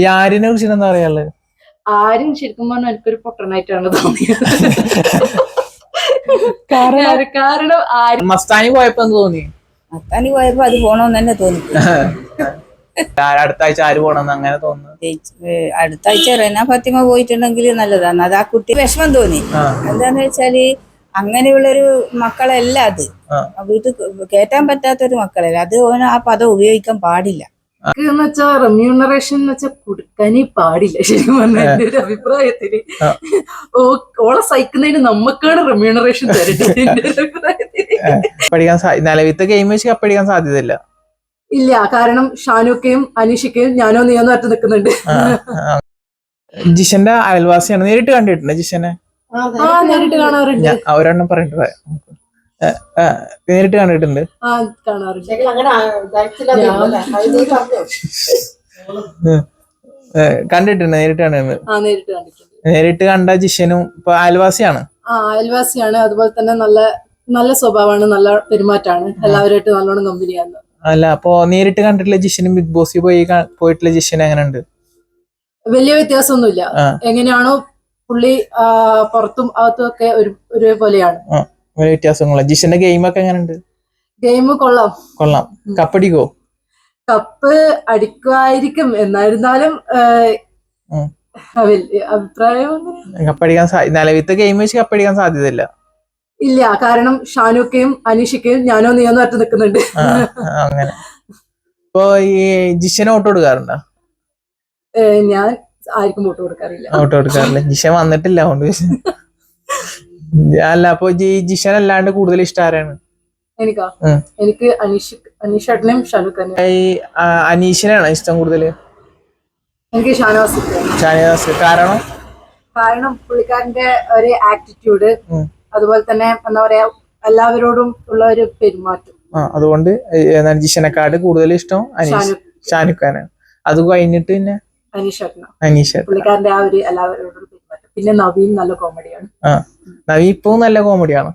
ഈ ആര്യനെ കുറിച്ച് എന്താ പറയാനുള്ളത്? ആരും ശരിക്കും പറഞ്ഞാൽ എനിക്കൊരു പൊട്ടനായിട്ടാണ് തോന്നിയത്. കാരണം കാരണം ആരും മസ്താനി പോയപ്പോ എന്ത് തോന്നി? മസ്താനി പോയപ്പോ അത് പോണോന്ന് തന്നെ. തോന്നി അടുത്താഴ്ച അടുത്ത ആഴ്ച ആര് പോണെന്ന് അങ്ങനെ തോന്നുന്നു. അടുത്താഴ്ച അടുത്ത ആഴ്ച റെന ഫാത്തിമ പോയിട്ടുണ്ടെങ്കിൽ നല്ലതാണ്. അത് ആ കുട്ടി വിഷമം തോന്നി. എന്താന്ന് വെച്ചാൽ അങ്ങനെയുള്ളൊരു മക്കളല്ല അത്. വീട്ടിൽ കേറ്റാൻ പറ്റാത്തൊരു മക്കളല്ല. അത് ഓന് ആ പദം ഉപയോഗിക്കാൻ പാടില്ല. എന്ന് വെച്ചാൽ റെമ്യൂണറേഷൻ എന്ന് വെച്ചാൽ കൊടുക്കാനേ പാടില്ല. ശരിക്കും പറഞ്ഞ എന്റെ ഒരു അഭിപ്രായത്തിൽ. ഓ ഓളെ സഹിക്കുന്നതിന് നമുക്കാണ് റെമ്യൂണറേഷൻ തരേണ്ടത് എന്റെ ഒരു അഭിപ്രായത്തിൽ. കപ്പടിക്കാൻ സാ- നിലവിലത്തെ ഗെയിം വെച്ച് കപ്പടിക്കാൻ സാധ്യതയില്ല. ഇല്ല കാരണം ഷാനുക്കയും അനീഷയ്ക്കയും ഞാനോ നീയോന്ന് അറ്റ നിൽക്കുന്നുണ്ട്. ജിഷന്റെ അയൽവാസിയാണ്. നേരിട്ട് കണ്ടിട്ടുണ്ട് ജിഷനെ? ആ നേരിട്ട് കാണാറുണ്ട്. ഒരെണ്ണം പറഞ്ഞിട്ട് നേരിട്ട് കണ്ടിട്ടുണ്ട്. കണ്ടിട്ടുണ്ട് നേരിട്ട് കണ്ടിട്ടുണ്ട്. ആ നേരിട്ട് കണ്ടിട്ടുണ്ട്. നേരിട്ട് കണ്ട ജിഷനും ഇപ്പൊ അയൽവാസിയാണ്. ആ അയൽവാസിയാണ്. അതുപോലെ തന്നെ നല്ല നല്ല സ്വഭാവമാണ് നല്ല പെരുമാറ്റാണ് എല്ലാവരുമായിട്ട് നല്ലോണം കമ്പനിയാണ് അല്ല അപ്പൊ നേരിട്ട് കണ്ടിട്ടുള്ള ജിഷനും ബിഗ് ബോസിൽ പോയി പോയിട്ടുള്ള ജിഷൻ എങ്ങനെയുണ്ട്? വലിയ വ്യത്യാസമൊന്നുമില്ല. എങ്ങനെയാണോ പുള്ളി പുറത്തും അകത്തും ഒക്കെ ഒരു ഒരേപോലെയാണ്. വ്യത്യാസങ്ങള ജിഷന്റെ ഗെയിം ഒക്കെ എങ്ങനെയുണ്ട്? ഗെയിം കൊള്ളാം. കൊള്ളാം. കപ്പടിക്കോ കപ്പ് അടിക്കുമായിരിക്കും. എന്നായിരുന്നാലും അഭിപ്രായം കപ്പടിക്കാൻ നിലവിത്തെ ഗെയിം വെച്ച് കപ്പടിക്കാൻ സാധ്യതയില്ല. ഇല്ല. കാരണം ഷാനുക്കയും അനീഷയ്ക്കയും ഞാനോ നീയോ നേരത്തെ നിൽക്കുന്നുണ്ട്. അങ്ങനെ. ഇപ്പൊ ഈ ജിഷന് ഓട്ടോ കൊടുക്കാറുണ്ടോ? ഞാൻ ആർക്കും വോട്ട് കൊടുക്കാറില്ല. ഓട്ടോ കൊടുക്കാറില്ല. ജിഷൻ വന്നിട്ടില്ല അതുകൊണ്ട്. അല്ല അപ്പൊ ജിഷൻ അല്ലാണ്ട് കൂടുതൽ ഇഷ്ടം ആരാണ്? എനിക്കാ? എനിക്ക് അനീഷ് ആ, അനീഷിനാണ് ഇഷ്ടം കൂടുതൽ? എനിക്ക് ഷാനവാസ് ഷാനവാസ്. കാരണം? കാരണം പുള്ളിക്കാരന്റെ ഒരു ആറ്റിറ്റ്യൂഡ് അതുപോലെ തന്നെ എന്താ പറയാ എല്ലാവരോടും ഉള്ള ഒരു പെരുമാറ്റം. അതുകൊണ്ട് ജിഷനെക്കാട് കൂടുതൽ ഇഷ്ടം അനീഷ്? ഷാനു ഷാനുഖാനാണ് അത് കഴിഞ്ഞിട്ട് പിന്നെ അനീഷ് അനീഷ് പുള്ളിക്കാരന്റെ ആ ഒരു എല്ലാവരോടും പിന്നെ നവീൻ നല്ല കോമഡിയാണ്. നവീൻ നവി ഇപ്പവും നല്ല കോമഡിയാണ്.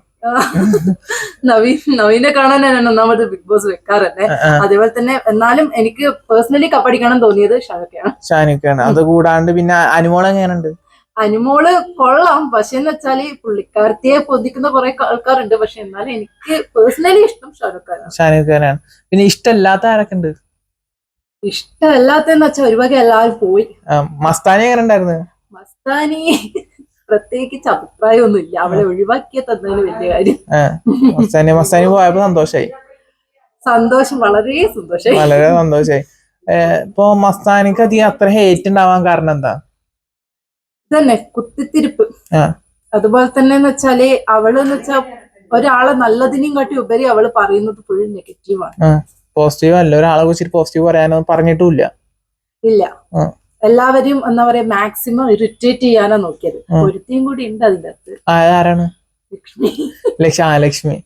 നവീൻ നവീനെ കാണാൻ ഞാൻ ഒന്നാമത് ബിഗ് ബോസ് ആ. അതേപോലെ തന്നെ എന്നാലും എനിക്ക് പേഴ്സണലി കപ്പടിക്കണം തോന്നിയത് ഷാനൊക്കെയാണ്. ഷാനുഖാണ് അത് കൂടാണ്ട് പിന്നെ അനുമോൾ എങ്ങനെയുണ്ട്? അനുമോൾ കൊള്ളാം. പക്ഷെ എന്ന് വെച്ചാൽ പുള്ളിക്കാരത്തിയെ പൊതിക്കുന്ന കുറെ ആൾക്കാരുണ്ട്. പക്ഷെ എന്നാലും എനിക്ക് പേഴ്സണലി ഇഷ്ടം ഷാനുഖാനാണ് ഷാനുഖാനാണ് പിന്നെ ഇഷ്ടമല്ലാത്ത ആരൊക്കെ ഉണ്ട്? ഇഷ്ടമല്ലാത്തെന്ന് വെച്ചാൽ ഒരു വക എല്ലാവരും പോയി. മസ്താനി എങ്ങനെ ഉണ്ടായിരുന്നു മസ്താനി പ്രത്യേകിച്ച് അഭിപ്രായമൊന്നുമില്ല. അവളെ ഒഴിവാക്കിയ തന്നതിന് വലിയ കാര്യം. മസ്താനി മസ്താനി പോയപ്പോ സന്തോഷായി? സന്തോഷം വളരെ സന്തോഷം വളരെ സന്തോഷായി. ഇപ്പോ മസ്താനിക്ക് അധികം അത്ര ഹേറ്റ് ഉണ്ടാവാൻ കാരണം എന്താ? തന്നെ കുത്തിത്തിരിപ്പ്. അതുപോലെ തന്നെ എന്ന് വെച്ചാൽ അവൾ എന്ന് വെച്ചാൽ ഒരാളെ നല്ലതിനെയും കാട്ടി ഉപരി അവൾ പറയുന്നത് ഫുൾ നെഗറ്റീവാണ് പോസിറ്റീവ് അല്ല. ഒരാളെ കുറിച്ച് പോസിറ്റീവ് പറയാനൊന്നും പറഞ്ഞിട്ടില്ല ഇല്ല. ആ. എല്ലാവരെയും എന്താ പറയാ മാക്സിമം ഇറിറ്റേറ്റ് ചെയ്യാനാ നോക്കിയത്. ഒരുത്തിയും കൂടി ഉണ്ട് അതിന്റെ അകത്ത്. ആരാണ്? ലക്ഷ്മി. ലക്ഷ്മി ആ ലക്ഷ്മി.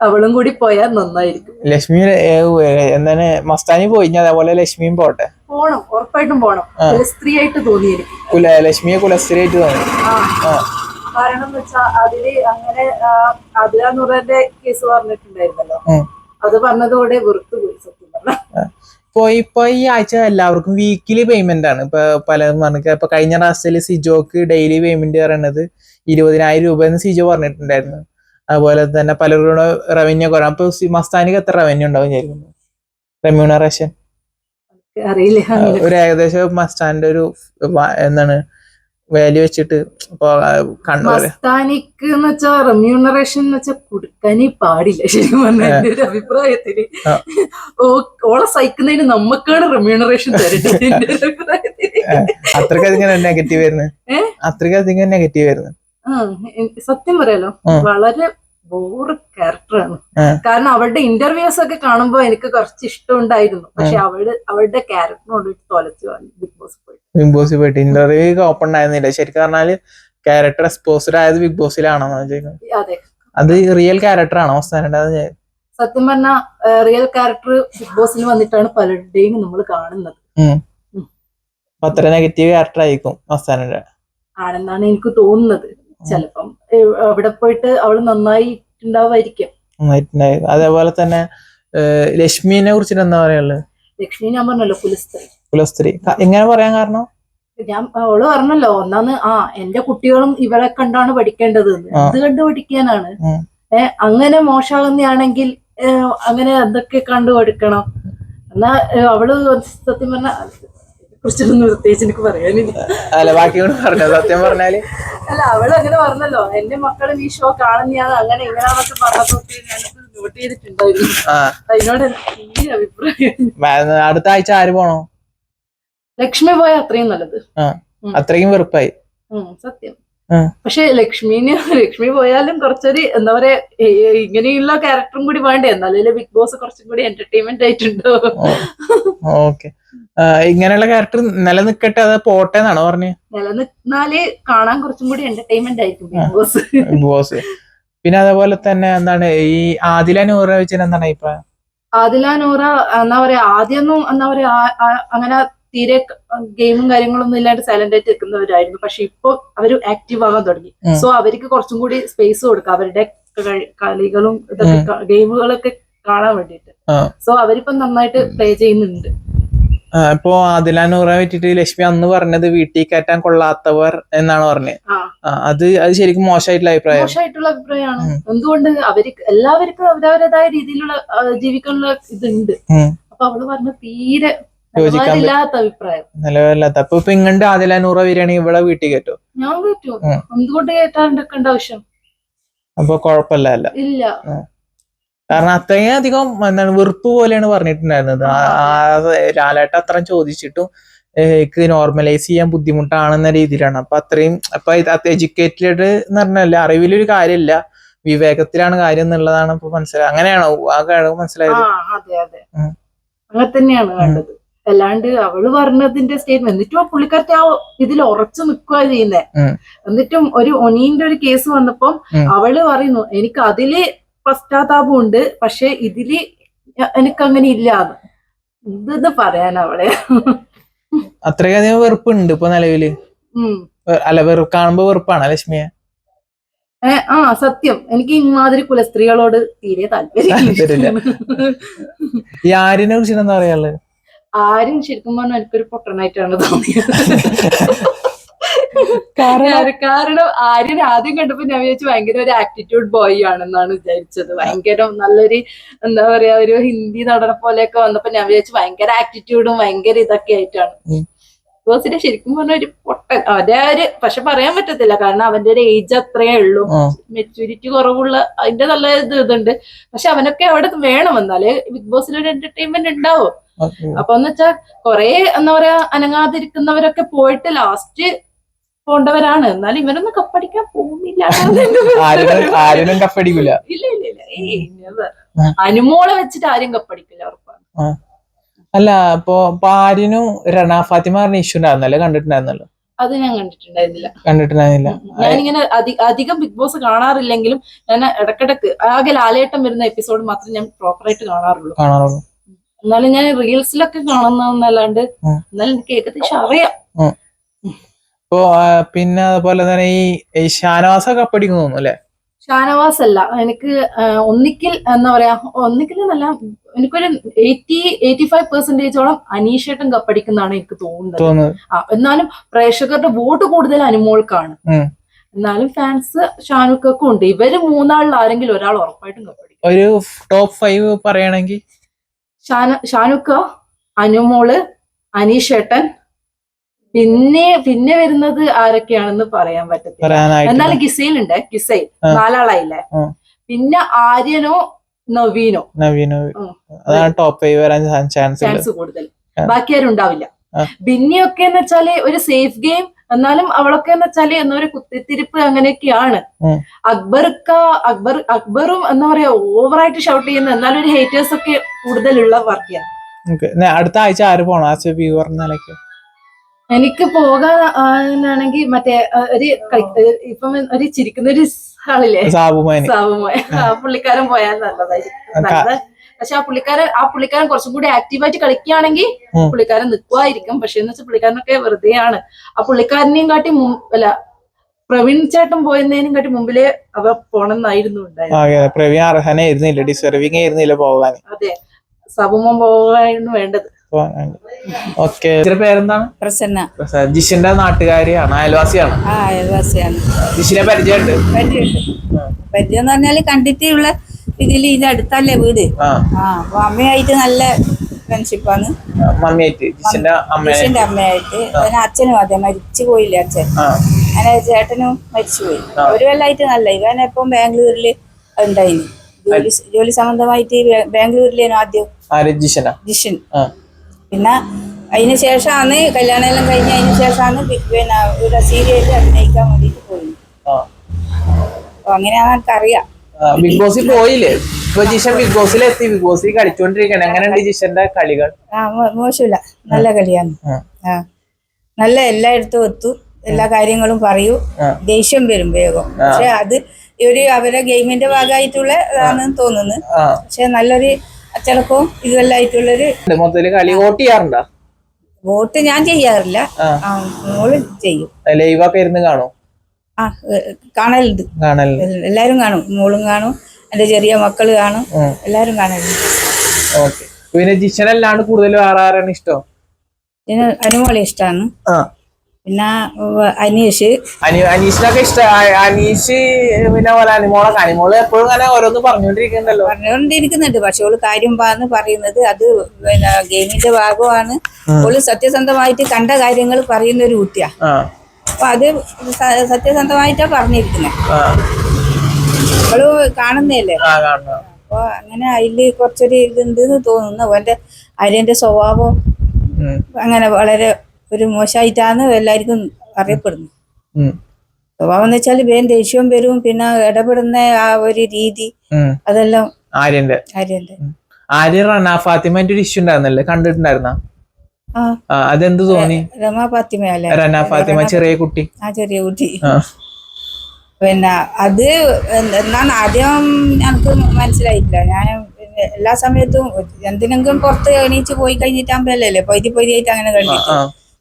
അവളും കൂടി പോയാൽ നന്നായിരിക്കും. ലക്ഷ്മി എന്താണ് മസ്താനി പോയി അതേപോലെ ലക്ഷ്മിയും പോട്ടെ? പോണം ഉറപ്പായിട്ടും പോണം. ആ. ഒരു സ്ത്രീയായിട്ട് തോന്നി എനിക്ക് കുല ലക്ഷ്മിയെ കുലസ്ഥിരായിട്ട് തോന്നി. കാരണം എന്ന് വെച്ചാൽ അതിൽ അങ്ങനെ നൂറിന്റെ കേസ് പറഞ്ഞിട്ടുണ്ടായിരുന്നല്ലോ. അത് പറഞ്ഞതോടെ വെറുത്തു പോയി സത്യം പറഞ്ഞാൽ ഇപ്പൊ ഇപ്പൊ ഈ ആഴ്ച എല്ലാവർക്കും വീക്കിലി പേയ്മെന്റ് ആണ്. ഇപ്പൊ പലതും പറഞ്ഞു ഇപ്പൊ കഴിഞ്ഞ പ്രാവശ്യത്തിൽ സിജോക്ക് ഡെയിലി പേയ്മെന്റ് പറയുന്നത് ഇരുപതിനായിരം രൂപ എന്ന് സിജോ പറഞ്ഞിട്ടുണ്ടായിരുന്നു. അതുപോലെ തന്നെ പലരുടെ റവന്യൂ കുറവാണ് അപ്പൊ മസ്താനിക്ക് എത്ര റവന്യൂ ഉണ്ടാവും വിചാരിക്കുന്നു? റെമ്യൂണറേഷൻ അറിയില്ല. ഒരു ഏകദേശം മസ്താന്റെ ഒരു എന്താണ് വാല്യൂ വെച്ചിട്ട് മസ്താനിക്ക് എന്ന് വെച്ചാൽ റെമ്യൂണറേഷൻ എന്ന് വെച്ചാൽ കൊടുക്കാനേ പാടില്ല ശരിക്കും പറഞ്ഞാൽ എന്റെ ഒരു അഭിപ്രായത്തിൽ. ഓളെ സഹിക്കുന്നതിന് നമുക്കാണ് റെമ്യൂണറേഷൻ തരേണ്ടത് എന്റെ ഒരു അഭിപ്രായത്തിൽ. അത്രക്കധികം നെഗറ്റീവ് വരുന്നത്? അത്രക്കധികം നെഗറ്റീവ് വരുന്നത് സത്യം പറയാലോ വളരെ ബോറ് ക്യാരക്ടറാണ്. കാരണം അവളുടെ ഇന്റർവ്യൂസ് ഒക്കെ കാണുമ്പോൾ എനിക്ക് കുറച്ച് ഇഷ്ടമുണ്ടായിരുന്നു. പക്ഷെ അവൾ അവളുടെ ക്യാരക്ടറിനോട് തൊലച്ചു ബിഗ് ബോസ് പോയി ബിഗ് ബോസിൽ പോയിട്ട്. ഇന്റർവ്യൂ ഓപ്പൺ ആയിരുന്നില്ല. ശരിക്കും പറഞ്ഞാൽ ക്യാരക്ടർ എക്സ്പോസ്ഡ് ആയത് ബിഗ് ബോസിലാണോ അതെ. അത് റിയൽ ക്യാരക്ടർ ആണോ അവസാനം സത്യം പറഞ്ഞാൽ റിയൽ ക്യാരക്ടർ ബിഗ് ബോസിൽ വന്നിട്ടാണ് പലരുടെയും നമ്മൾ കാണുന്നത്. അത്ര നെഗറ്റീവ് ക്യാരക്ടർ ആയിരിക്കും അവസാനം ആണെന്നാണ് എനിക്ക് തോന്നുന്നത്. ചിലപ്പം ഏഹ്, അവിടെ പോയിട്ട് അവൾ നന്നായിട്ടുണ്ടാവായിരിക്കും. അതേപോലെ തന്നെ ഏഹ്, ലക്ഷ്മിനെ കുറിച്ചിട്ട് എന്താ പറയാനുള്ളത്? ലക്ഷ്മി ഞാൻ പറഞ്ഞല്ലോ കുലസ്ത്രീ. കുലസ്ത്രീ. എങ്ങനെ പറയാൻ കാരണം? ഞാൻ അവൾ പറഞ്ഞല്ലോ ഒന്നാന്ന് ആ എന്റെ കുട്ടികളും ഇവളെ കണ്ടാണ് പഠിക്കേണ്ടത്. ഇത് കണ്ടു പഠിക്കാനാണ്? ഉം. അങ്ങനെ മോശമാകുന്നയാണെങ്കിൽ അങ്ങനെ എന്തൊക്കെ കണ്ടു പഠിക്കണം? എന്നാ അവൾ സത്യം പറഞ്ഞ കുറിച്ചിട്ടൊന്നും പ്രത്യേകിച്ച് എനിക്ക് പറയാനില്ല. അല്ല ബാക്കി കൂടെ പറഞ്ഞോ? സത്യം പറഞ്ഞാൽ. അല്ല അവൾ അങ്ങനെ പറഞ്ഞല്ലോ. എന്റെ മക്കളും ഈ ഷോ കാണുന്നതാണ്. അങ്ങനെ ഇങ്ങനെയാന്നൊക്കെ പറഞ്ഞതൊക്കെ ഞാനത് നോട്ട് ചെയ്തിട്ടുണ്ടായിരുന്നു ആ. അതിനോട് എനിക്ക് അഭിപ്രായം അടുത്ത ആഴ്ച ആര് പോണോ? ലക്ഷ്മി പോയ അത്രയും നല്ലത്. അത്രയും വെറുപ്പായി. സത്യം. പക്ഷെ ലക്ഷ്മിന് ലക്ഷ്മി പോയാലും കുറച്ചൊരു എന്താ പറയാ ഇങ്ങനെയുള്ള ക്യാരക്ടറും കൂടി വേണ്ടേ? എന്നാലേ ബിഗ് ബോസ് കുറച്ചും കൂടി എന്റർടൈൻമെന്റ് ആയിട്ടുണ്ടോ? ഓക്കെ. ഇങ്ങനെയുള്ള ക്യാരക്ടർ നിലനിൽക്കട്ടെ അത് പോട്ടെ എന്നാണോ പറഞ്ഞത് നിലനിന്നാൽ കാണാൻ കുറച്ചും കൂടി എന്റർടൈൻമെന്റ് ആയിരിക്കും ബിഗ് ബോസ് ബിഗ് ബോസ് പിന്നെ അതേപോലെ തന്നെ എന്താണ് ഈ ആദില നൂറ വെച്ചാൽ എന്താണ് അഭിപ്രായം? ആദില നൂറ എന്താ പറയാ ആദ്യമൊന്നും എന്താ പറയാ അങ്ങനെ തീരെ ഗെയിമും കാര്യങ്ങളൊന്നും ഇല്ലാണ്ട് സൈലന്റ് ആയിട്ട് നിൽക്കുന്നവരായിരുന്നു. പക്ഷെ ഇപ്പൊ അവർ ആക്റ്റീവ് ആകാൻ തുടങ്ങി. സോ അവർക്ക് കുറച്ചും കൂടി സ്പേസ് കൊടുക്കുക അവരുടെ കളികളും ഇതൊക്കെ ഗെയിമുകളൊക്കെ കാണാൻ വേണ്ടിയിട്ട്. സോ അവരിപ്പം നന്നായിട്ട് പ്ലേ ചെയ്യുന്നുണ്ട്. ഇപ്പോ ആദില പറ്റിട്ട് ലക്ഷ്മി അന്ന് പറഞ്ഞത് വീട്ടിൽ കയറ്റാൻ കൊള്ളാത്തവർ എന്നാണ് പറഞ്ഞത് അത് അത് ശരിക്കും മോശമായിട്ടുള്ള അഭിപ്രായം. മോശമായിട്ടുള്ള അഭിപ്രായമാണ്. എന്തുകൊണ്ട് അവർക്ക് എല്ലാവർക്കും അവരവരുടേതായ രീതിയിലുള്ള ജീവിക്കാനുള്ള ഇതുണ്ട്. അപ്പൊ അവൾ പറഞ്ഞ തീരെ യോജിക്കാൻ പറ്റ- അഭിപ്രായം. നിലവില്ലാത്ത അപ്പൊ ഇപ്പൊ ഇങ്ങണ്ട് ആദില നൂറ ബിരിയാണി ഇവിടെ വീട്ടിൽ കയറ്റോ ഞാൻ പറ്റുമോ ഉം. എന്തുകൊണ്ട് കേട്ടാണ്ടിരിക്കേണ്ട ആവശ്യം? അപ്പൊ കുഴപ്പമില്ല അല്ല. ഇല്ല. കാരണം അത്രയും അധികം എന്താണ് വെറുപ്പ് പോലെയാണ് പറഞ്ഞിട്ടുണ്ടായിരുന്നത്. ആ- ആ ലാലേട്ട അത്രയും ചോദിച്ചിട്ടും എനിക്ക് നോർമലൈസ് ചെയ്യാൻ ബുദ്ധിമുട്ടാണെന്ന രീതിയിലാണ്. അപ്പൊ അത്രയും അപ്പൊ എഡ്യൂക്കേറ്റഡ് എന്ന് പറഞ്ഞല്ല അറിവിലൊരു കാര്യമില്ല വിവേകത്തിലാണ് കാര്യം എന്നുള്ളതാണ് ഇപ്പൊ മനസ്സിലായത് അങ്ങനെയാണോ? ആ കാര്യം ആ മനസ്സിലായത് അതെ അതെ. ഉം. അങ്ങനെ തന്നെയാണ് വേണ്ടത്. അല്ലാണ്ട് അവൾ പറഞ്ഞതിന്റെ സ്റ്റേറ്റ്മെന്റ് എന്നിട്ടും ആ പുള്ളിക്കാരത്തെ ആ ഇതിൽ ഉറച്ചു നിൽക്കുക ചെയ്യുന്നേ. എന്നിട്ടും ഒരു ഒനീന്റെ ഒരു കേസ് വന്നപ്പം അവൾ പറയുന്നു എനിക്ക് അതിൽ പശ്ചാത്താപമുണ്ട് പക്ഷെ ഇതിൽ ഞ- എനിക്ക് അങ്ങനെ ഇല്ലാന്ന് ഇത് പറയാൻ അവളെ. അത്രയധികം വെറുപ്പുണ്ട് ഇപ്പൊ നിലവിൽ. അല്ല വെറു കാണുമ്പോ വെറുപ്പാണ് ലക്ഷ്മിയെ? ആ സത്യം. എനിക്ക് ഇമാതിരി കുലസ്ത്രീകളോട് തീരെ താല്പര്യമില്ല. യാരിനെ ആരിനെ കുറിച്ചിട്ട് എന്താ പറയാനുള്ളത്? ആരും ശരിക്കും പറഞ്ഞാൽ എനിക്കൊരു പൊട്ടനായിട്ടാണ് തോന്നിയത്. കാരണം ആര്യൻ ആദ്യം കണ്ടപ്പോ ഞാൻ വിചാരിച്ചു ഭയങ്കര ഒരു ആറ്റിറ്റ്യൂഡ് ബോയ് ആണെന്നാണ് വിചാരിച്ചത്. ഭയങ്കര നല്ലൊരു എന്താ പറയാ ഒരു ഹിന്ദി നടനെ പോലെയൊക്കെ വന്നപ്പോ ഞാൻ വിചാരിച്ചു ഭയങ്കര ആറ്റിറ്റ്യൂഡും ഭയങ്കര ഇതൊക്കെ ആയിട്ടാണ്. ബോസിന്റെ ശരിക്കും പറഞ്ഞ ഒരു പൊട്ടൻ അവന്റെ ഒരു പക്ഷെ പറയാൻ പറ്റത്തില്ല. കാരണം അവന്റെ ഒരു ഏജ് അത്രയേ ഉള്ളൂ. മെച്യൂരിറ്റി മെച്ചൂരിറ്റി കുറവുള്ള അതിന്റെ നല്ല ഇത് ഇതുണ്ട്. പക്ഷെ അവനൊക്കെ അവിടെ വേണം എന്നാലേ ബിഗ് ബോസിൽ ഒരു എന്റർടൈൻമെന്റ് ഉണ്ടാവും. അപ്പൊ എന്ന് വെച്ചാൽ കൊറേ എന്താ പറയാ അനങ്ങാതിരിക്കുന്നവരൊക്കെ പോയിട്ട് ലാസ്റ്റ് പോണ്ടവരാണ്. എന്നാലും ഇവരൊന്നും കപ്പടിക്കാൻ പോകുന്നില്ല. ഇല്ല ഇല്ല ഇല്ല. അനുമോളെ വെച്ചിട്ട് ആരും കപ്പടിക്കില്ല ഉറപ്പാണ്. അല്ല അപ്പോ പാരിനും രണ ഫാത്തിമ പറഞ്ഞ ഇഷ്യൂ ഉണ്ടായിരുന്നല്ലോ? കണ്ടിട്ടുണ്ടായിരുന്നല്ലോ? അത് ഞാൻ കണ്ടിട്ടുണ്ടായിരുന്നില്ല. കണ്ടിട്ടുണ്ടായിരുന്നില്ല. ഞാനിങ്ങനെ അധി- അധികം ബിഗ് ബോസ് കാണാറില്ലെങ്കിലും ഞാൻ ഇടക്കിടക്ക് ആകെ ലാലേട്ടം വരുന്ന എപ്പിസോഡ് മാത്രമേ ഞാൻ പ്രോപ്പറായിട്ട് കാണാറുള്ളൂ. കാണാറുള്ളൂ. എന്നാലും ഞാൻ റീൽസിലൊക്കെ കാണുന്നല്ലാണ്ട്. എന്നാലും എനിക്ക് ഏകദേശം അറിയാം. ഇപ്പോ പിന്നെ അതുപോലെ തന്നെ ഈ ഷാനവാസ കപ്പടിക്കുന്നു തോന്നുന്നു അല്ലെ? ഷാനവാസ് അല്ല എനിക്ക് ഒന്നിക്കിൽ എന്താ പറയാ ഒന്നിക്കിൽ എന്നല്ല എനിക്കൊരു എയ്റ്റി എയ്റ്റി ഫൈവ് പെർസെന്റേജോളം അനീഷേട്ടൻ കപ്പടിക്കുന്നതാണ് എനിക്ക് തോന്നുന്നത്. ആ എന്നാലും പ്രേക്ഷകരുടെ വോട്ട് കൂടുതൽ അനുമോൾക്കാണ്. എന്നാലും ഫാൻസ് ഷാനുക്കൊക്കെ ഉണ്ട്. ഇവർ മൂന്നാളിൽ ആരെങ്കിലും ഒരാൾ ഉറപ്പായിട്ടും കപ്പടിക്കും ഒരു ടോപ്പ് ഫൈവ് പറയുകയാണെങ്കിൽ ഷാന ഷാനുക്ക അനുമോൾ അനീഷേട്ടൻ. പിന്നെ പിന്നെ വരുന്നത് ആരൊക്കെയാണെന്ന് പറയാൻ പറ്റത്തില്ല. എന്നാലും ഗിസൈൽ ഉണ്ട് ഗിസൈൽ നാലാളായില്ലേ? പിന്നെ ആര്യനോ നവീനോ? നവീനോ. അതാണ് ടോപ്പ് ഫൈവ് വരാൻ ചാൻസ് കൂടുതൽ. ബാക്കിയാരും ബാക്കി ആരും ഉണ്ടാവില്ല. ബിന്നിയൊക്കെ എന്ന് വെച്ചാൽ ഒരു സേഫ് ഗെയിം എന്നാലും അവളൊക്കെ എന്ന് വെച്ചാൽ എന്നൊരു കുത്തിത്തിരിപ്പ് അങ്ങനെയൊക്കെയാണ്. അക്ബർ അക്ബർക്ക അക്ബർ അക്ബറും എന്താ പറയാ ഓവറായിട്ട് ഷൗട്ട് ചെയ്യുന്ന എന്നാലും ഒരു ഹേറ്റേഴ്സ് ഒക്കെ കൂടുതലുള്ള വർക്കിയാണ് അടുത്ത ആഴ്ച ആര് പോണം? ആസ് എ വ്യൂവർ നിലയ്ക്ക്. എനിക്ക് പോകാനാണെങ്കിൽ മറ്റേ ഒരു ഇപ്പം ഒരു ചിരിക്കുന്ന ഒരു ആളില്ലേ? സാബുമായി സാബുമായി പുള്ളിക്കാരൻ പോയാൽ നല്ലതായിരിക്കും. പക്ഷെ ആ പുള്ളിക്കാരൻ ആ പുള്ളിക്കാരൻ കുറച്ചും കൂടി ആക്റ്റീവായിട്ട് കളിക്കുകയാണെങ്കിൽ. പുള്ളിക്കാരൻ നിൽക്കുമായിരിക്കും പക്ഷെ എന്ന് വെച്ചാൽ പുള്ളിക്കാരനൊക്കെ വെറുതെയാണ്. ആ പുള്ളിക്കാരനെയും കാട്ടി അല്ല പ്രവീൺ ചേട്ടൻ പോയതിനും കാട്ടി മുമ്പിലേ അവ പോണെന്നായിരുന്നു ഉണ്ടായത് ആ, പ്രവീൺ അർഹനായിരുന്നില്ല ഡിസർവിങ് ആയിരുന്നില്ല പോകാൻ അതെ സബുമോൻ പോകായിരുന്നു വേണ്ടത്. ഓക്കെ പേരെന്താണ്? പ്രസന്ന. ജിഷിന്റെ നാട്ടുകാരിയാണ് അയൽവാസിയാണ്. ആ അയൽവാസിയാണ്. ജിഷിനെ പരിചയമുണ്ട്. പരിചയമുണ്ട്. പരിചയം എന്ന് പറഞ്ഞാൽ കണ്ടിട്ടുള്ള ഇതിൽ ഇത് അടുത്തല്ലേ വീട്? ആ. അപ്പൊ അമ്മയായിട്ട് നല്ല ഫ്രണ്ട്ഷിപ്പാണ് മമ്മിയായിട്ട് ജിഷിന്റെ അമ്മയായിട്ട്. അച്ഛനും അതെ മരിച്ചു പോയില്ലേ അച്ഛൻ? അങ്ങനെ ചേട്ടനും മരിച്ചുപോയി ഒരു കൊല്ലായിട്ട് നല്ല. ഇവൻ ഇപ്പം ബാംഗ്ലൂരിൽ ഉണ്ടായിന്? ജോലി ജോലി സംബന്ധമായിട്ട് ബാംഗ്ലൂരിലേനോ ആദ്യം? ജിഷൻ. പിന്നെ അതിന് ശേഷമാണ് കല്യാണം എല്ലാം കഴിഞ്ഞ് അതിന് ശേഷമാണ് പിന്നെ ഇവിടെ സീരിയലിൽ അഭിനയിക്കാൻ വേണ്ടിയിട്ട് പോയി അങ്ങനെയാണ് എനിക്കറിയാം ബിഗ് ബോസിൽ പോയില്ലേ? ഇപ്പൊ ജിഷൻ ബിഗ് ബോസിൽ എത്തി. ബിഗ് ബോസിൽ കളിച്ചോണ്ടിരിക്കണം. എങ്ങനെയുണ്ട് ജിഷന്റെ കളികൾ? ആ മോശമില്ല. നല്ല കളിയാണ്. നല്ല എല്ലായിടത്തും എത്തു. എല്ലാ കാര്യങ്ങളും പറയൂ. ദേഷ്യം വരും വേഗം. പക്ഷെ അത് ഒരു അവരെ ഗെയിമിന്റെ ഭാഗമായിട്ടുള്ള ഇതാണെന്ന് തോന്നുന്നു. പക്ഷെ നല്ലൊരു അച്ചടക്കവും മൊത്തത്തിൽ കളി വോട്ട് ചെയ്യാറുണ്ടോ? വോട്ട് ഞാൻ ചെയ്യാറില്ല. മോൾ ചെയ്യും. ഇരുന്ന് കാണും ആ കാണലുണ്ട്. കാണൽ എല്ലാരും കാണും. മോളും കാണും. എന്റെ ചെറിയ മക്കൾ കാണും. എല്ലാരും കാണലുണ്ട്. പിന്നെ ജിഷൻ കൂടുതലും ആരാണ് ഇഷ്ടം? അനുമോളെ ഇഷ്ടമാണ് ആ. പിന്നെ അനീഷ്. അനീഷിനൊക്കെ ഇഷ്ട. അനീഷ് പിന്നെ പോലെ അനുമോളൊക്കെ. അനുമോൾ എപ്പോഴും അങ്ങനെ ഓരോന്ന് പറഞ്ഞോണ്ടിരിക്കുന്നല്ലോ പറഞ്ഞുകൊണ്ടിരിക്കുന്നുണ്ട്. പക്ഷെ ഓൾ കാര്യം പാന്ന് പറയുന്നത് അത് പിന്നെ ഗെയിമിന്റെ ഭാഗമാണ്. ഓൾ സത്യസന്ധമായിട്ട് കണ്ട കാര്യങ്ങൾ പറയുന്ന ഒരു കുട്ടിയാ. അപ്പൊ അത് സത്യസന്ധമായിട്ടാ പറഞ്ഞിരിക്കുന്നത് നമ്മൾ കാണുക അപ്പൊ അങ്ങനെ അതിൽ കുറച്ചൊരു ഇതുണ്ട് എന്ന് തോന്നുന്നു. അവന്റെ അരിന്റെ സ്വഭാവം അങ്ങനെ വളരെ ഒരു മോശമായിട്ടാണ് എല്ലാവർക്കും അറിയപ്പെടുന്നു. സ്വഭാവം എന്ന് വെച്ചാൽ വേൻ ദേഷ്യവും വരും പിന്നെ ഇടപെടുന്ന ആ ഒരു രീതി അതെല്ലാം ആര്യന്റെ. ആര്യന്റെ. ആര്യ ഫാത്തിമന്റെ ഒരു ഇഷ്യൂ ഉണ്ടായിരുന്നല്ലേ? കണ്ടിട്ടുണ്ടായിരുന്ന? അതെന്ത് തോന്നി? ഫാത്തിമ ഫാത്തിമയല്ലേ? റന ഫാത്തിമ ചെറിയ കുട്ടി. ആ ചെറിയ കുട്ടി. പിന്നെ അത് എന്നാണ് ആദ്യം എനിക്ക് മനസ്സിലായിട്ടില്ല. ഞാൻ എല്ലാ സമയത്തും എന്തിനെങ്കിലും പുറത്ത് എണീച്ച് പോയി കഴിഞ്ഞിട്ടാകുമ്പോഴല്ലേ പൊയ്തി പൈതിയായിട്ട് അങ്ങനെ കണ്ടിട്ട്.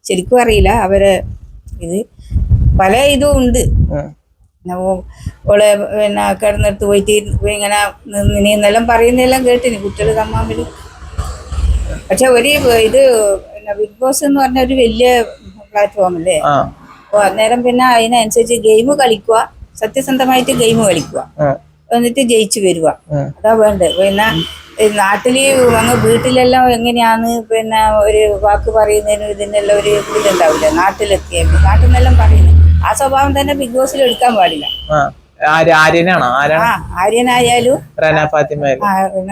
ശരിക്കും അറിയില്ല. അവർ ഇത് പല ഇതും ഉണ്ട്. ഓളെ പിന്നെ കിടന്നെടുത്ത് പോയിട്ട് ഇങ്ങനെ നിന്നെ എന്നെല്ലാം പറയുന്നതെല്ലാം കേട്ടിന് കുട്ടികൾ തമ്മാമ്പിൽ പക്ഷെ ഒരു ഇത് ബിഗ് ബോസ് എന്ന് പറഞ്ഞ ഒരു വലിയ പ്ലാറ്റ്ഫോം അല്ലേ? അപ്പൊ അന്നേരം പിന്നെ അതിനനുസരിച്ച് ഗെയിം കളിക്കുക സത്യസന്ധമായിട്ട് ഗെയിം കളിക്കുക. എന്നിട്ട് ജയിച്ചു വരിക. അതാ വേണ്ടത്. പിന്നെ നാട്ടിൽ അങ്ങ് വീട്ടിലെല്ലാം എങ്ങനെയാന്ന് പിന്നെ ഒരു വാക്ക് പറയുന്നതിനും ഇതിനെല്ലാം ഒരു ഇതുണ്ടാവില്ല. നാട്ടിലെത്തിയ നാട്ടിൽ നിന്നെല്ലാം പറയുന്നത് ആ സ്വഭാവം തന്നെ ബിഗ് ബോസിൽ എടുക്കാൻ പാടില്ല. ആര്യനാണോ? ആരാണ്? ആര്യനായാലും റന ഫാത്തിമ റന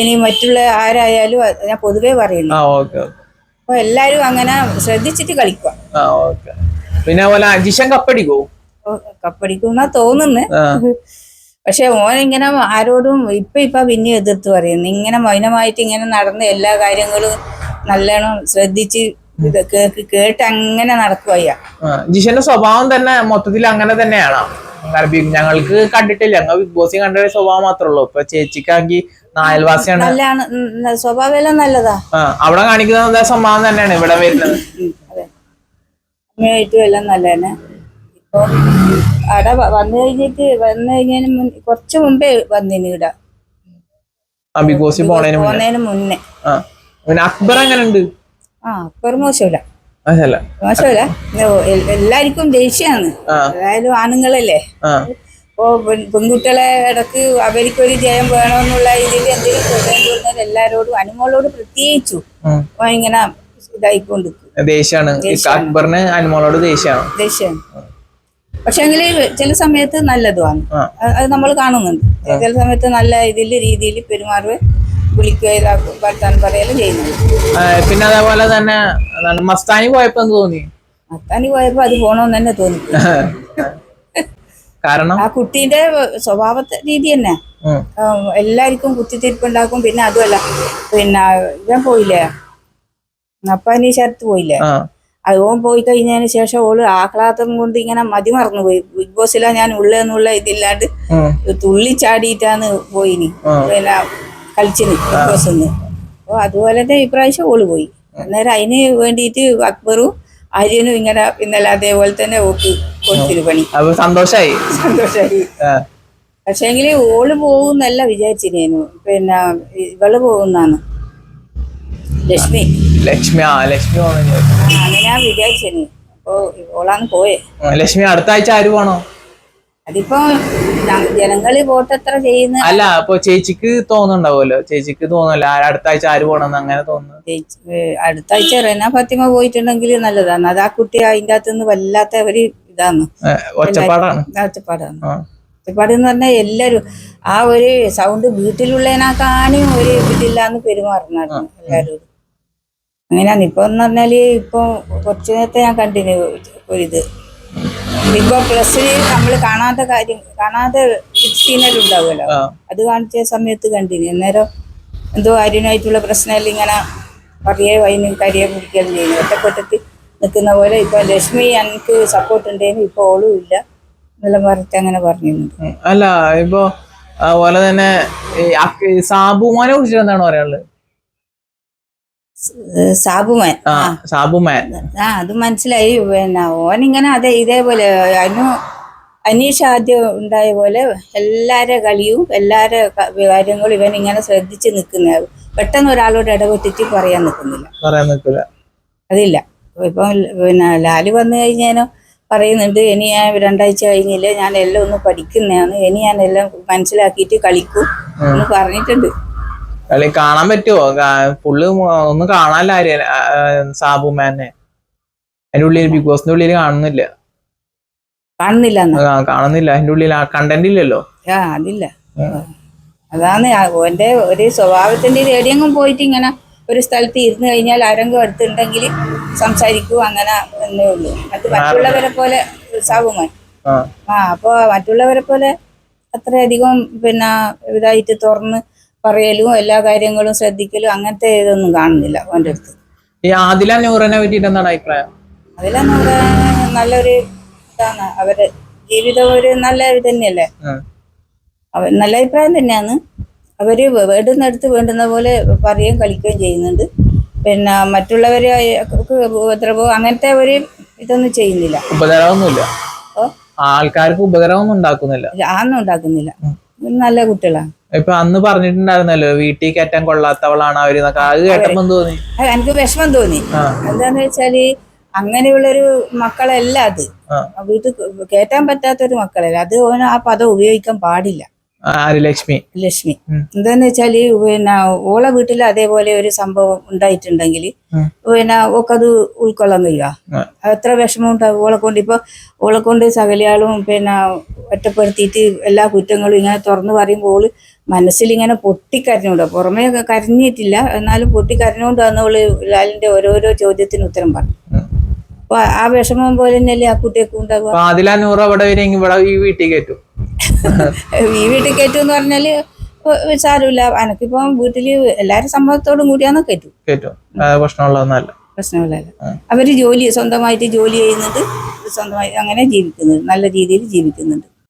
ഇനി മറ്റുള്ള ആരായാലും ഞാൻ പൊതുവേ പറയുന്നു. അപ്പൊ എല്ലാരും അങ്ങനെ ശ്രദ്ധിച്ചിട്ട് കളിക്കുക. പിന്നെ അതുപോലെ അജിഷൻ കപ്പടിക്കോ? കപ്പടിക്കുന്ന തോന്നുന്നു. പക്ഷെ ഓൻ ഇങ്ങനെ ആരോടും ഇപ്പൊ ഇപ്പൊ പിന്നെ എതിർത്ത് പറയുന്നു. ഇങ്ങനെ മൗനമായിട്ട് ഇങ്ങനെ നടന്ന എല്ലാ കാര്യങ്ങളും നല്ലോണം ശ്രദ്ധിച്ച് ഇത് കേക്ക് കേട്ട് അങ്ങനെ നടക്കുക ജിഷന്റെ സ്വഭാവം തന്നെ മൊത്തത്തിൽ അങ്ങനെ തന്നെയാണോ. ഞങ്ങൾക്ക് കണ്ടിട്ടില്ല. ഞങ്ങൾ ബിഗ് ബോസിൽ കണ്ട സ്വഭാവം മാത്രമേ ഉള്ളൂ. ഇപ്പൊ ചേച്ചിക്കാണെങ്കിൽ നായൽവാസിയാണ്. നല്ലതാണ്. സ്വഭാവം എല്ലാം നല്ലതാ. അവിടെ കാണിക്കുന്ന സ്വഭാവം തന്നെയാണ് ഇവിടെ വരുന്നത്. അമ്മയായിട്ടും എല്ലാം നല്ല തന്നെ ഇപ്പൊ അവിടെ വന്നു കഴിഞ്ഞിട്ട് വന്നു കഴിഞ്ഞതിന് മുൻ കുറച്ച് മുമ്പേ വന്നിന് ഇവിടെ. ബിഗ് ബോസിൽ പോണേന് മുന്നേ. പിന്നെ അക്ബർ എങ്ങനെ ഉണ്ട് ആ ദേഷ്യാണ് മോശമില്ല. എല്ലാവർക്കും ദേഷ്യമാണ്. അതായത് ആണുങ്ങളല്ലേ? ഇപ്പോ പെൺ- പെൺകുട്ടികളെ ഇടയ്ക്ക് അവർക്കൊരു ജയം വേണമെന്നുള്ള ഇതിൽ എന്തെങ്കിലും ചോദ്യം ചോദിച്ചാൽ എല്ലാരോടും അനുമോളോട് പ്രത്യേകിച്ചു ഇങ്ങനെ ഇതായിക്കൊണ്ട് ദേഷ്യാണ്. അക്ബറിന് അനുമോളോട് ദേഷ്യാണ്. ദേഷ്യാണ്. പക്ഷെ ചില സമയത്ത് നല്ലതുമാണ്. അത് അത് നമ്മൾ കാണുന്നുണ്ട്. ചില സമയത്ത് നല്ല ഇതിൽ രീതിയിൽ പെരുമാറുക വിളിക്കുക ഇതാക്കും വർത്താനം പറയലും ചെയ്യുന്നുണ്ട് പിന്നെ അതേപോലെ തന്നെ എന്താണ് മസ്താനി പോയപ്പോ എന്ത് തോന്നി? മസ്താനി പോയപ്പോ അത് പോണോന്ന് തന്നെ തോന്നി. കാരണം? ആ കുട്ടീന്റെ സ്വഭാവ രീതി തന്നെ. ഉം, എല്ലാവർക്കും കുത്തിത്തിരിപ്പുണ്ടാക്കും പിന്നെ അതുമല്ല പിന്നെ ഇവൻ പോയില്ലേ? അപ്പാനി ശരത്ത് പോയില്ലേ? ആ. അത് ഓൻ പോയി കഴിഞ്ഞതിന് ശേഷം ഓൾ ആഹ്ലാദം കൊണ്ട് ഇങ്ങനെ മതി മറന്നുപോയി ബിഗ് ബോസിലാ ഞാൻ ഉള്ളതെന്നുള്ള ഇതില്ലാണ്ട് ഉം, തുള്ളി ചാടിയിട്ടാണ് പോയിനി. ആ. പിന്നെ കളിച്ചിന് ബിഗ് ബോസ് അപ്പോൾ അതുപോലെ തന്നെ ഇപ്രാവശ്യം ഓൾ പോയി. അന്നേരം അതിന് വേണ്ടിയിട്ട് അക്ബറും ആര്യനും ഇങ്ങനെ ഇന്നലെ അതേപോലെ തന്നെ ഓക്ക് കൊടുത്തിരു പണി. സന്തോഷായി. സന്തോഷായി. പക്ഷേങ്കിൽ ഓൾ പോകുന്നല്ല വിചാരിച്ചിരുന്നു പിന്നെ ഇവൾ പോകുന്നാണ്. ലക്ഷ്മി. ലക്ഷ്മി ആ ലക്ഷ്മി അങ്ങനെ ഞാൻ വിചാരിച്ചു അപ്പോ ഓളാന്ന് പോയെ. ലക്ഷ്മി അടുത്ത ആഴ്ച ആര് പോണോ? അതിപ്പോ ജ- ജനങ്ങൾ വോട്ട് എത്ര ചെയ്യുന്ന? അല്ല അപ്പൊ ചേച്ചിക്ക് തോന്നുന്നുണ്ടാവുമല്ലോ. ചേച്ചിക്ക് തോന്നുന്നല്ലോ ആ- അടുത്ത ആഴ്ച ആര് പോണെന്ന് അങ്ങനെ തോന്നുന്നു. അടുത്ത ആഴ്ച റെന ഫാത്തിമ പോയിട്ടുണ്ടെങ്കിൽ നല്ലതാണ്. അത് ആ കുട്ടി അതിന്റെ അകത്ത് നിന്ന് വല്ലാത്ത ഒരു ഇതാണ്. ഒച്ചപ്പാടാണ് ഒച്ചപ്പാടാണ്. ഒച്ചപ്പാട് എന്ന് പറഞ്ഞാൽ എല്ലാരും ആ ഒരു സൗണ്ട് വീട്ടിലുള്ളതിനാക്കാനും ഒരു ഇതില്ലാന്ന് പെരുമാറുന്നായിരുന്നു എല്ലാവരും അങ്ങനെയാണ്. ഇപ്പൊ എന്ന് പറഞ്ഞാൽ ഇപ്പൊ കുറച്ചു നേരത്തെ ഞാൻ കണ്ടിന്യൂ ഒരിത് ബോസ് പ്ലസ്സിൽ നമ്മൾ കാണാത്ത കാര്യം കാണാത്ത സീനറി ഉണ്ടാവുമല്ലോ അത് കാണിച്ച സമയത്ത് കണ്ടിന്. അന്നേരം എന്തോ ആര്യനായിട്ടുള്ള പ്രശ്നമല്ല ഇങ്ങനെ പറയേ വൈന് കരിയെ കുടിക്കുകയും ചെയ്യുന്നു ഒറ്റക്കൊറ്റത്തിൽ നിൽക്കുന്ന പോലെ ഇപ്പൊ ലക്ഷ്മി എനിക്ക് സപ്പോർട്ട് ഉണ്ടെങ്കിൽ ഇപ്പൊ ഓളും ഇല്ല. എന്നെല്ലാം പറഞ്ഞിട്ട് അങ്ങനെ പറഞ്ഞിരുന്നു. അല്ല ഇപ്പൊ അതുപോലെ തന്നെ സാബുമാനെ കുറിച്ചിട്ട് എന്താണ് പറയാനുള്ളത്? സാബുമാൻ. സാബുമാൻ. ആ അത് മനസ്സിലായി. പിന്നെ ഓനിങ്ങനെ അതെ ഇതേപോലെ അനു അനീഷ് ആദ്യം ഉണ്ടായ പോലെ എല്ലാരെ കളിയും എല്ലാരെ കാര്യങ്ങളും ഇവൻ ഇങ്ങനെ ശ്രദ്ധിച്ച് നിൽക്കുന്ന പെട്ടെന്ന് ഒരാളോട് ഇടപെട്ടിട്ട് പറയാൻ നിൽക്കുന്നില്ല. പറയാൻ നിൽക്കില്ല. അതില്ല. ഇപ്പം പിന്നെ ലാൽ വന്നു കഴിഞ്ഞാലും പറയുന്നുണ്ട് ഇനി ഞാൻ രണ്ടാഴ്ച കഴിഞ്ഞില്ലേ ഞാൻ എല്ലാം ഒന്ന് പഠിക്കുന്നതാണ്. ഇനി ഞാൻ എല്ലാം മനസ്സിലാക്കിയിട്ട് കളിക്കും. എന്ന് പറഞ്ഞിട്ടുണ്ട്. കളി കാണാൻ പറ്റുമോ പുള്ളി ഒന്നും കാണാനില്ല ആര്യ സാബു മാനെ. അതിന്റെ ഉള്ളിൽ ബിഗ് ബോസിന്റെ ഉള്ളിൽ കാണുന്നില്ല. കാണുന്നില്ല കാണുന്നില്ല. അതിന്റെ ഉള്ളിൽ കണ്ടന്റ് ഇല്ലല്ലോ. ആ അതില്ല. അതാണ് ഓന്റെ ഒരു സ്വഭാവത്തിന്റെ ഒരു എവിടെയെങ്കിലും പോയിട്ട് ഇങ്ങനെ ഒരു സ്ഥലത്ത് ഇരുന്ന് കഴിഞ്ഞാൽ ആരെങ്കിലും അടുത്തുണ്ടെങ്കിൽ സംസാരിക്കൂ അങ്ങനെ എന്നേ ഉള്ളൂ. മറ്റു മറ്റുള്ളവരെ പോലെ സാബുമാൻ ആ. ആ അപ്പോൾ മറ്റുള്ളവരെ പോലെ അത്രയധികം പിന്നെ ഇതായിട്ട് തുറന്ന് പറയലും എല്ലാ കാര്യങ്ങളും ശ്രദ്ധിക്കലും അങ്ങനത്തെ ഇതൊന്നും കാണുന്നില്ല അവന്റെ അടുത്ത്. ഈ ആദില നൂറിനെ പറ്റിയിട്ട് എന്താണ് അഭിപ്രായം? അതില നല്ലൊരു ഇതാണ്. അവർ ജീവിതം ഒരു നല്ല ഇത് തന്നെയല്ലേ? അവർ അവ നല്ല അഭിപ്രായം തന്നെയാണ്. അവർ വേണ്ടുന്നിടത്ത് വേണ്ടുന്ന പോലെ പറയുകയും കളിക്കുകയും ചെയ്യുന്നുണ്ട്. പിന്നെ മറ്റുള്ളവരെ ഉപദ്രവോ അങ്ങനത്തെ ഒരു ഇതൊന്നും ചെയ്യുന്നില്ല. ഉപദ്രവമൊന്നുമില്ല. ആൾക്കാർക്ക് ഉപദ്രവമൊന്നും ഉണ്ടാക്കുന്നില്ല. ആന്നും ഉണ്ടാക്കുന്നില്ല. നല്ല കുട്ടികളാണ്. ഇപ്പൊ അന്ന് പറഞ്ഞിട്ടുണ്ടായിരുന്നല്ലോ വീട്ടിൽ കയറ്റാൻ കൊള്ളാത്തവളാണ് അവർ എന്നൊക്കെ. അത് കേട്ടപ്പം തോന്നി. അത് എനിക്ക് വിഷമം തോന്നി. എന്താന്ന് വെച്ചാൽ അങ്ങനെയുള്ളൊരു മക്കളല്ല അത്. വീട്ടിൽ കയറ്റാൻ പറ്റാത്തൊരു മക്കളല്ല. അത് ഓന് ആ പദം ഉപയോഗിക്കാൻ പാടില്ല. ആര്? ലക്ഷ്മി. ലക്ഷ്മി. എന്താന്ന് വെച്ചാൽ പിന്നെ ഓളെ വീട്ടിൽ അതേപോലെ ഒരു സംഭവം ഉണ്ടായിട്ടുണ്ടെങ്കിൽ പിന്നെ ഓക്കത് ഉൾക്കൊള്ളാൻ കഴിയുക. എത്ര വിഷമം ഉണ്ടാവും. ഓളെ കൊണ്ട് ഇപ്പൊ ഓളെ കൊണ്ട് സകലയാളും പിന്നെ ഒറ്റപ്പെടുത്തിയിട്ട് എല്ലാ കുറ്റങ്ങളും ഇങ്ങനെ തുറന്നു പറയുമ്പോൾ ഇങ്ങനെ പൊട്ടിക്കരഞ്ഞുകൊണ്ട് പുറമേ കരഞ്ഞിട്ടില്ല. എന്നാലും പൊട്ടിക്കരഞ്ഞുകൊണ്ട് ഓൾ ലാലിന്റെ ഓരോരോ ചോദ്യത്തിന് ഉത്തരം പറഞ്ഞു. അപ്പൊ ആ വിഷമം പോലെ തന്നെയല്ലേ ആ കുട്ടിയൊക്കെ ആദില നൂറ് അവിടെ ഇവിടെ ഈ വീട്ടിൽ കയറ്റും. ഈ വീട്ടിൽ കയറ്റും എന്ന് പറഞ്ഞാൽ സാരമില്ല. എനക്കിപ്പം വീട്ടിൽ എല്ലാരും സമ്മതത്തോടും കൂടിയാന്ന് കയറ്റും? കയറ്റും. പ്രശ്നമുള്ളതൊന്നല്ല പ്രശ്നമില്ലല്ലോ ആ. അവർ ജോലി സ്വന്തമായിട്ട് ജോലി ചെയ്യുന്നുണ്ട് സ്വന്തമായി അങ്ങനെ ജീവിക്കുന്നുണ്ട് നല്ല രീതിയിൽ ജീവിക്കുന്നുണ്ട്.